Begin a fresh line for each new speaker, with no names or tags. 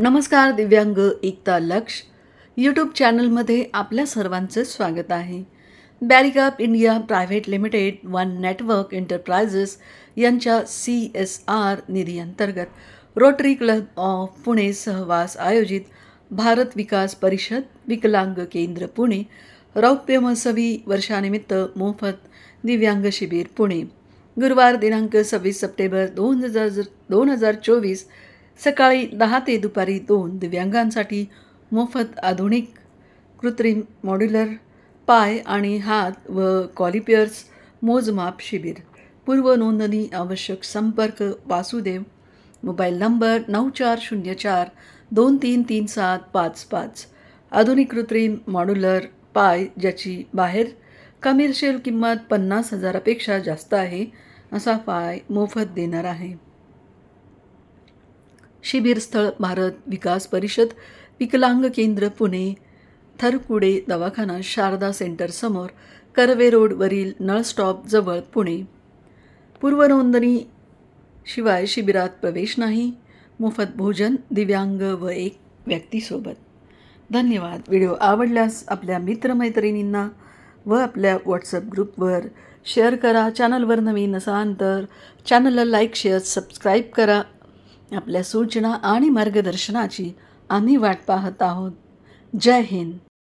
नमस्कार दिव्यांग एकता लक्ष. यूट्यूब चॅनलमध्ये आपल्या सर्वांचं स्वागत आहे. बॅरिकअप India private limited one network enterprises यांच्या सी एस आर निधी अंतर्गत rotary club of Pune Sahawas आयोजित भारत विकास परिषद विकलांग केंद्र पुणे रौप्य महोत्सवी वर्षानिमित्त मोफत दिव्यांग शिबिर पुणे. गुरुवार दिनांक सव्वीस सप्टेंबर दोन हजार दोन हजार चोवीस सकाळी दहा ते दुपारी दोन दिव्यांगांसाठी मोफत आधुनिक कृत्रिम मॉड्युलर पाय आणि हात व कॉलिपियर्स मोजमाप शिबिर. पूर्व नोंदणी आवश्यक संपर्क वासुदेव. मोबाईल नंबर नऊ चार शून्य चार दोन तीन तीन सात पाच पाच. आधुनिक कृत्रिम मॉड्युलर पाय ज्याची बाहेर कमर्शियल किंमत पन्नास हजारापेक्षा जास्त आहे असा पाय मोफत देणार आहे. शिबिरस्थळ भारत विकास परिषद विकलांग केंद्र पुणे थरकुडे दवाखाना शारदा सेंटर समोर कर्वे रोडवरील नळ स्टॉप जवळ पुणे. पूर्वनोंदणी शिवाय शिबिरात प्रवेश नाही. मोफत भोजन दिव्यांग व एक व्यक्तीसोबत. धन्यवाद. व्हिडिओ आवडल्यास आपल्या मित्रमैत्रिणींना व आपल्या व्हॉट्सअप ग्रुपवर शेअर करा. चॅनलवर नवीन असाल तर चॅनलला लाईक शेअर सबस्क्राईब करा. आपल्या सूचना आणि मार्गदर्शनाची आम्ही वाट पाहत आहोत. जय हिंद.